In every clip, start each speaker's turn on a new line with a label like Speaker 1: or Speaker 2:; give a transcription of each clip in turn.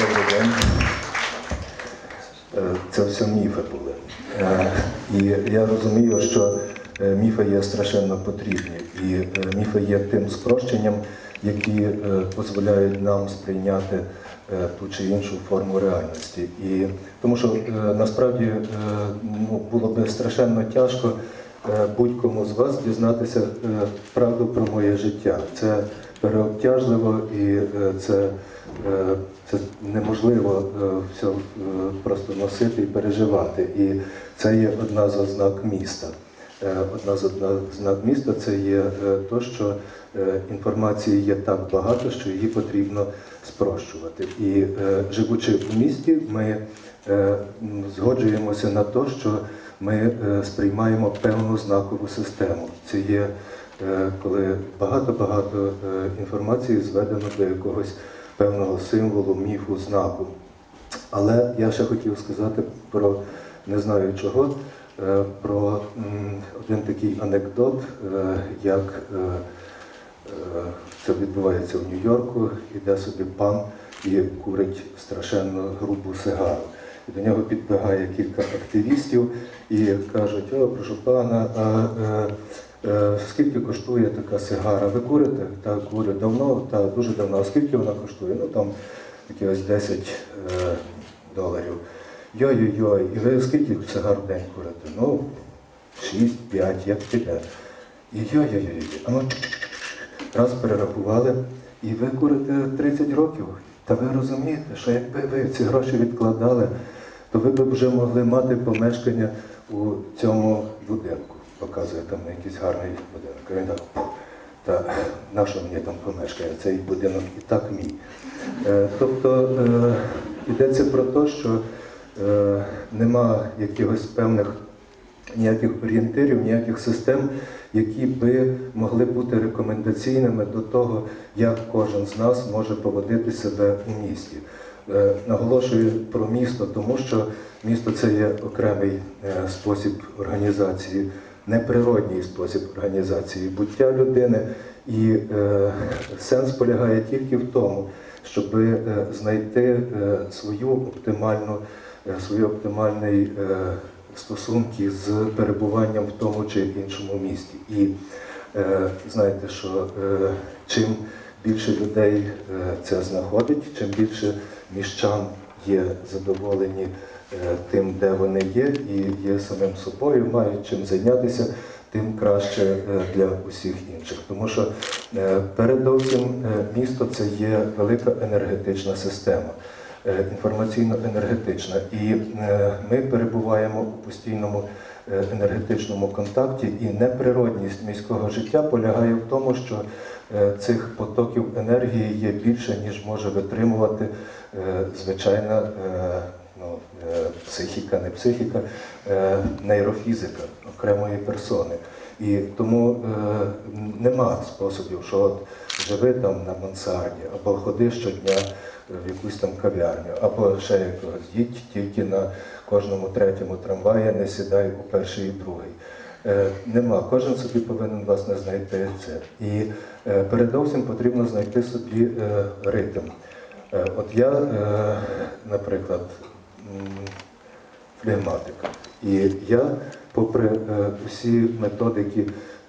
Speaker 1: Добрий день. Е, Це все міфи були. Е, І я розумію, що е, міфи є страшенно потрібні. І міфи є тим спрощенням, які дозволяють нам сприйняти ту чи іншу форму реальності. І тому що насправді ну, було би страшенно тяжко будь-кому з вас дізнатися правду про моє життя. Це переобтяжливо і е, це, е, це неможливо е, все просто носити і переживати. І це є одна з ознак міста. Одна з ознак міста це є е, то, що інформації є так багато, що її потрібно спрощувати. І живучи в місті, ми згоджуємося на те, що ми сприймаємо певну знакову систему. Це є коли багато-багато е, інформації зведено до якогось певного символу, міфу, знаку. Але я ще хотів сказати про не знаю чого, е, про один такий анекдот, е, як е, е, це відбувається в Нью-Йорку, іде собі пан і курить страшенно грубу сигару. І до нього підбігає кілька активістів і кажуть, о, прошу пана, а е, е, скільки коштує така сигара? Ви курите? Та курю давно, та дуже давно. А скільки вона коштує? Ну там якихось 10 е, доларів. Йой-йой-йой, і ви скільки сигар в день курите? Ну, 6-5, як піде. І йой-йой-йой, а ну раз перерахували, і ви курите 30 років. Та ви розумієте, що якби ви ці гроші відкладали, то ви б вже могли мати помешкання у цьому будинку. Показує там якийсь гарний будинок. Він так, та на мені там помешкає? Цей будинок і так мій. Е, Тобто е, йдеться про те, що е, нема якихось певних ніяких орієнтирів, ніяких систем, які би могли бути рекомендаційними до того, як кожен з нас може поводити себе у місті. Наголошую про місто, тому що місто це є окремий спосіб організації, неприродній спосіб організації буття людини. І е, сенс полягає тільки в тому, щоб е, знайти е, свою оптимальну, е, свої оптимальний е, стосунки з перебуванням в тому чи іншому місті. І е, знаєте, що е, чим більше людей це знаходить, чим більше міщан є задоволені тим, де вони є, і є самим собою, мають чим зайнятися, тим краще е, для усіх інших. Тому що е, передовсім е, місто це є велика енергетична система. е, Інформаційно-енергетична, і е, ми перебуваємо у постійному е, енергетичному контакті, і неприродність міського життя полягає в тому, що е, цих потоків енергії є більше, ніж може витримувати е, звичайна е, е, психіка, не психіка, е, нейрофізика окремої персони. І тому е, нема способів, що от живи там на мансарді, або ходи щодня в якусь там кав'ярню, або ще якогось їдь тільки на кожному третьому трамваї, не сідай у перший і другий. Е, Нема. Кожен собі повинен власне знайти це. І е, передовсім потрібно знайти собі е, ритм. Е, От я, е, наприклад, м, флегматик. І я, попри е, усі методики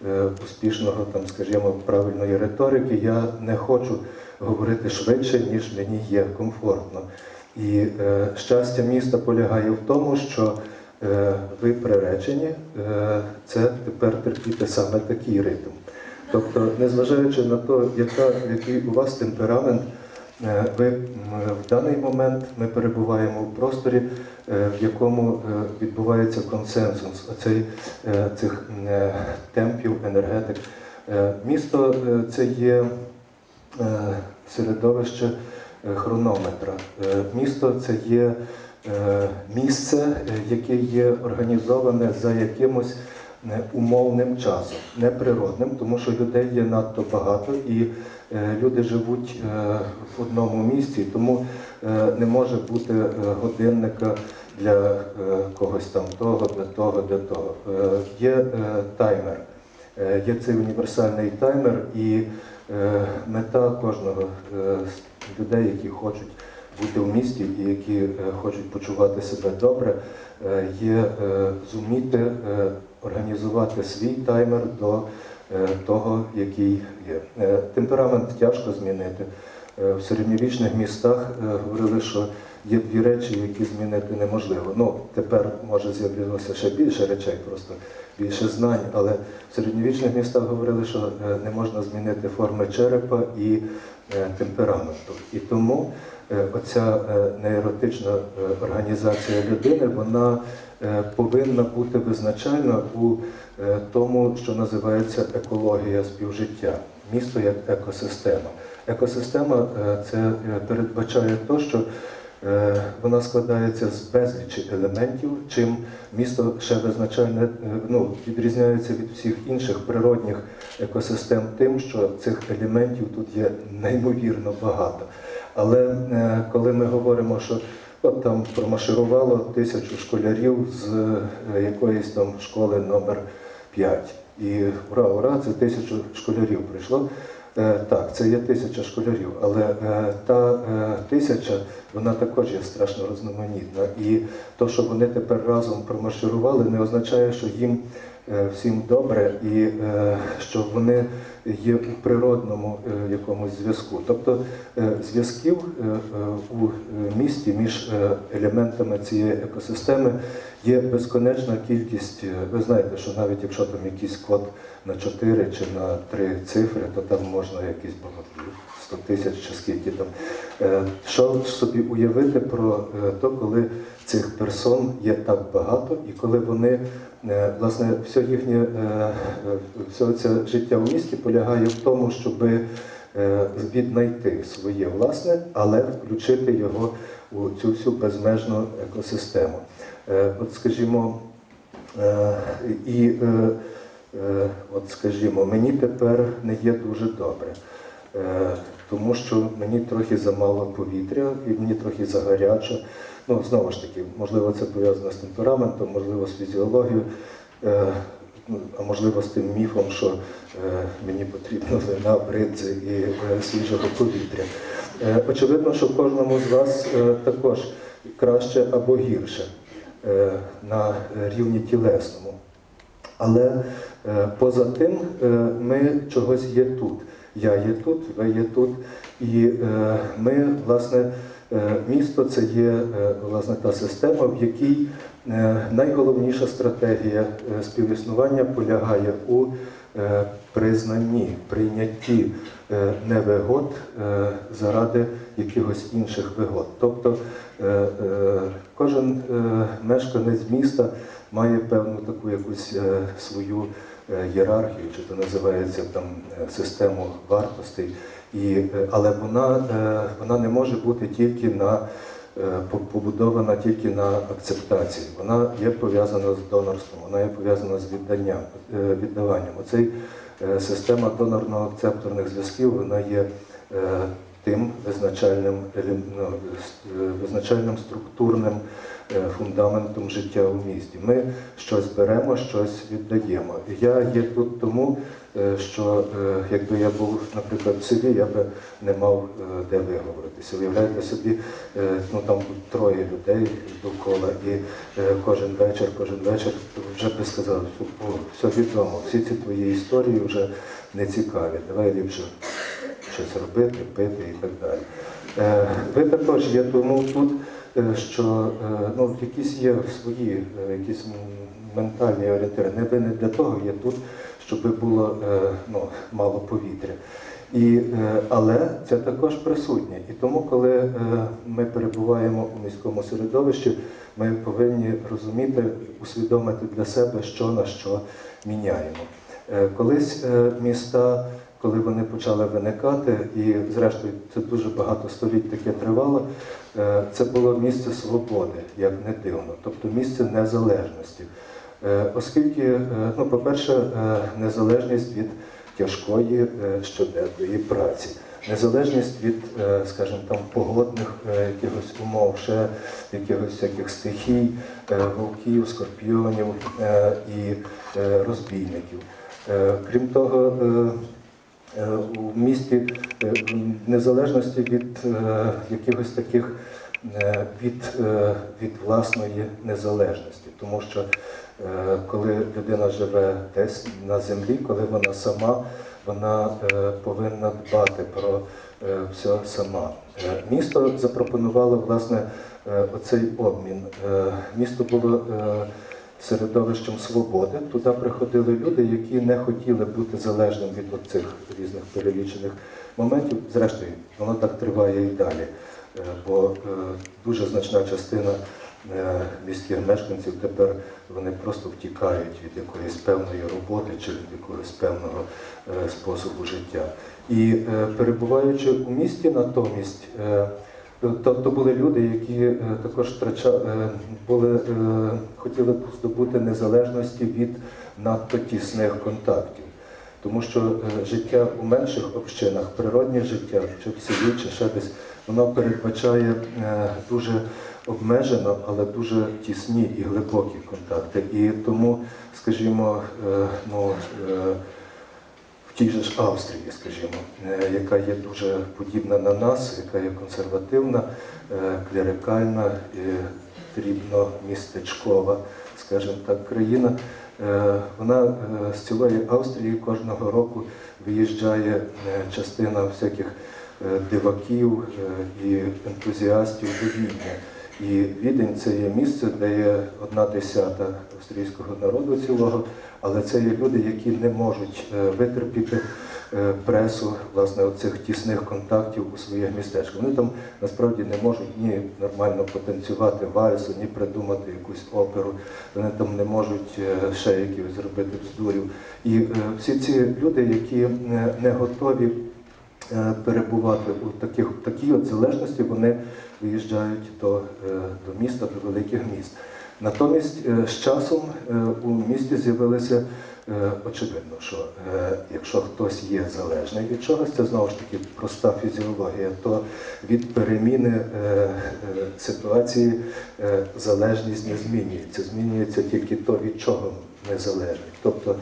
Speaker 1: е, успішного, там, скажімо, правильної риторики, я не хочу говорити швидше, ніж мені є комфортно. І е, щастя міста полягає в тому, що е, ви приречені е, це тепер терпіти саме такий ритм. Тобто, незважаючи на те, який у вас темперамент, Е, Ви в даний момент ми перебуваємо в просторі, е, в якому е, відбувається консенсус оцей, е, цих е, темпів, енергетик. Е, Місто е, це є е, середовище е, хронометра. Е, Місто це є е, місце, е, яке є організоване за якимось е, умовним часом, неприродним, тому що людей є надто багато і е, люди живуть е, в одному місці, тому е, не може бути годинника для когось там того, для того, для того. Є таймер. Є цей універсальний таймер, і мета кожного з людей, які хочуть бути в місті і які хочуть почувати себе добре, є зуміти організувати свій таймер до е, того, який є. Е, Темперамент тяжко змінити. Е, В середньовічних містах говорили, що є дві речі, які змінити неможливо. Ну, тепер може з'явилося ще більше речей, просто більше знань, але в середньовічних містах говорили, що не можна змінити форми черепа і темпераменту. І тому оця е, нейротична е, організація людини, вона е, повинна бути визначальна у е, тому, що називається екологія співжиття, місто як екосистема. Екосистема е, це е, передбачає те, що е, вона складається з безлічі елементів, чим місто ще визначальне е, ну, відрізняється від всіх інших природних екосистем тим, що цих елементів тут є неймовірно багато. Але е, коли ми говоримо, що от там промаширувало тисячу школярів з е, якоїсь там школи номер 5. І ура, ура, це тисячу школярів прийшло. Е, Так, це є тисяча школярів, але е, та е, тисяча вона також є страшно різноманітна. І то, що вони тепер разом промарширували, не означає, що їм всім добре і що вони є у природному якомусь зв'язку. Тобто зв'язків у місті між елементами цієї екосистеми є безконечна кількість. Е, Ви знаєте, що навіть якщо там якийсь код на 4 чи на 3 цифри, то там можна якісь багато 100 тисяч чи скільки там. Е, Що собі уявити про е, то, коли цих персон є так багато, і коли вони е, власне все їхнє все це життя в місті полягає в тому, щоб віднайти своє власне, але включити його у цю всю безмежну екосистему. Е, От, скажімо, е, і е, е, от, скажімо, мені тепер не є дуже добре. Е, Тому що мені трохи замало повітря і мені трохи загаряче. Ну, знову ж таки, можливо, це пов'язано з темпераментом, можливо, з фізіологією, е, можливо з тим міфом, що е, мені потрібно вина, бридзи і е, свіжого повітря. Е, Очевидно, що кожному з вас також краще або гірше на рівні тілесному. Але поза тим ми чогось є тут. Я є тут, ви є тут. І ми, власне, місто це є е, власне та система, в якій е, найголовніша стратегія е, співіснування полягає у е, признанні, прийнятті е, невигод е, заради якихось інших вигод. Тобто е, е, кожен е, мешканець міста має певну таку якусь е, свою е, ієрархію, чи то називається там е, систему вартостей, і, е, але вона, е, вона не може бути тільки на е, побудована тільки на акцептації. Вона є пов'язана з донорством, вона є пов'язана з відданням, віддаванням. Оцей система донорно-акцепторних зв'язків вона є тим визначальним, ну, е, визначальним структурним е, фундаментом життя у місті. Ми щось беремо, щось віддаємо. Я є тут тому, е, що якби я був, наприклад, в селі, я би не мав де виговоритися. Уявляєте собі, ну там троє людей довкола, і кожен вечір, кожен вечір вже би сказав, все відомо, всі ці твої історії вже не цікаві. Давай ліпше щось робити, пити і так далі. Е, Ви також є тому тут, е, що е, ну, якісь є свої е, якісь ментальні орієнтири. Не не для того є тут, щоб було е, ну, мало повітря. І, е, але це також присутнє. І тому, коли е, ми перебуваємо у міському середовищі, ми повинні розуміти, усвідомити для себе, що на що міняємо. Е, Колись е, міста, коли вони почали виникати, і зрештою це дуже багато століть таке тривало, е, це було місце свободи, як не дивно, тобто місце незалежності. Е, Оскільки, е, ну, по-перше, незалежність від тяжкої щоденної праці, незалежність від, скажімо, там погодних якихось умов, ще якихось всяких стихій, вовків, скорпіонів і розбійників. Крім того, у місті е, незалежності від е, якихось таких е, від, е, від власної незалежності, тому що е, коли людина живе десь на землі, коли вона сама, вона е, повинна дбати про е, все сама. Е, Місто запропонувало власне е, оцей обмін. Е, Місто було е, середовищем свободи. Туди приходили люди, які не хотіли бути залежним від цих різних перелічених моментів. Зрештою, воно так триває і далі, Е, бо е, дуже значна частина е, міських мешканців тепер вони просто втікають від якоїсь певної роботи чи від якогось певного способу життя. І перебуваючи у місті натомість. Е, то, то були люди, які е, також е, були, е, хотіли б здобути незалежності від надто тісних контактів. Тому що життя у менших общинах, природнє життя, чи в селі, чи ще десь, воно передбачає дуже обмежено, але дуже тісні і глибокі контакти. І тому, скажімо, ну, тій же ж Австрії, скажімо, е, яка є дуже подібна на нас, яка є консервативна, е, клерикальна, і дрібно-містечкова, скажімо так, країна. Е, Вона е, з цілої Австрії кожного року виїжджає е, частина всяких е, диваків е, і ентузіастів до Відня. І Відень це є місце, де є одна десята австрійського народу цілого, але це є люди, які не можуть е, витерпіти е, пресу власне оцих тісних контактів у своїх містечках. Вони там насправді не можуть ні нормально потанцювати вальсу, ні придумати якусь оперу. Вони там не можуть е, ще якихось зробити бздурів. І всі ці люди, які не готові перебувати у таких такій от залежності, вони виїжджають до, е, до міста, до великих міст. Натомість е, з часом е, у місті з'явилося е, очевидно, що е, якщо хтось є залежний від чогось, це знову ж таки проста фізіологія, то від переміни е, е, ситуації е, залежність не змінюється. Змінюється тільки то, від чого залежні. Тобто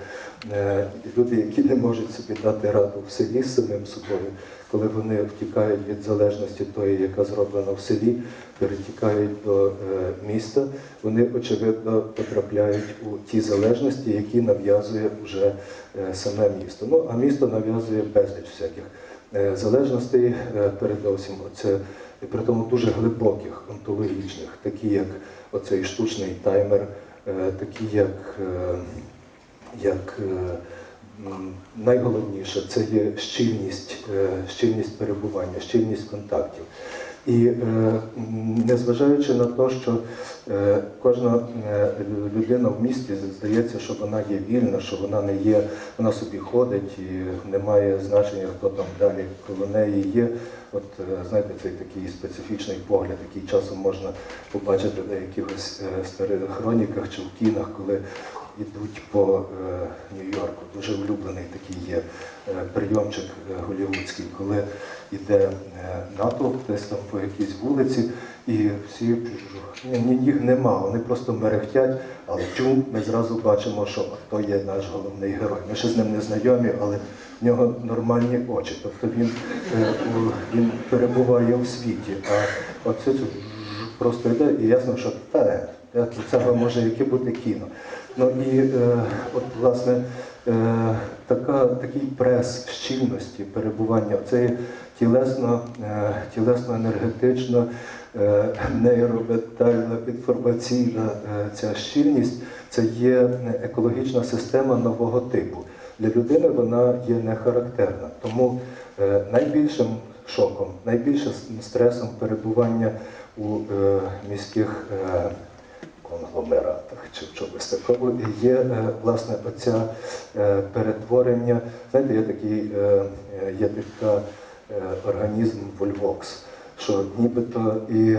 Speaker 1: е, люди, які не можуть собі дати раду в селі з самим собою, коли вони втікають від залежності тої, яка зроблена в селі, перетікають до е, міста, вони очевидно потрапляють у ті залежності, які нав'язує вже е, саме місто. Ну а місто нав'язує безліч всяких залежностей, передовсім оце при тому дуже глибоких, онтологічних, такі як оцей штучний таймер, такі як, е, як е, найголовніше це є щільність, е, щільність перебування, щільність контактів. І е, незважаючи на те, що е, кожна е, людина в місті здається, що вона є вільна, що вона не є, вона собі ходить і не має значення, хто там далі коло неї є. От е, знаєте, цей такий специфічний погляд, який часом можна побачити на якихось е, старих хроніках чи в кінах, коли йдуть по е, Нью-Йорку. Дуже улюблений такий є е, прийомчик е, голівудський, коли йде натовп десь там по якійсь вулиці, і всі ні, ні, їх нема, вони просто мерехтять, але чум ми зразу бачимо, що то є наш головний герой. Ми ще з ним не знайомі, але в нього нормальні очі. Тобто він, він перебуває у світі. А оце просто йде, і ясно, що та, для цього може яке бути кіно. Ну і е, от власне е, така, такий прес щільності перебування, це тілесно, е, тілесно-енергетично, е, нейроментальна, інформаційна е, ця щільність, це є екологічна система нового типу. Для людини вона є не характерна. Тому е, найбільшим шоком, найбільшим стресом перебування у е, міських е, конгломератах чи в чомусь такому є е, власне оця е, перетворення. Знаєте, є такий е, є така організм Вольвокс. Що нібито і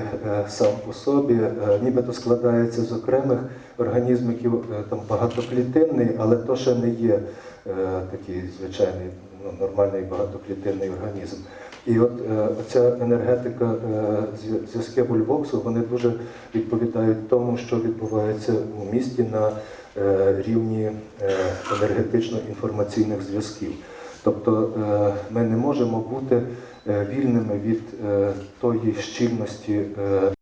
Speaker 1: сам по собі, нібито складається з окремих організмів, там багатоклітинний, але то ще не є такий звичайний ну, нормальний багатоклітинний організм. І от е, ця енергетика е, зв'язки бульбоксу вони дуже відповідають тому, що відбувається у місті на е, рівні енергетично-інформаційних зв'язків. Тобто ми не можемо бути вільними від тої щільності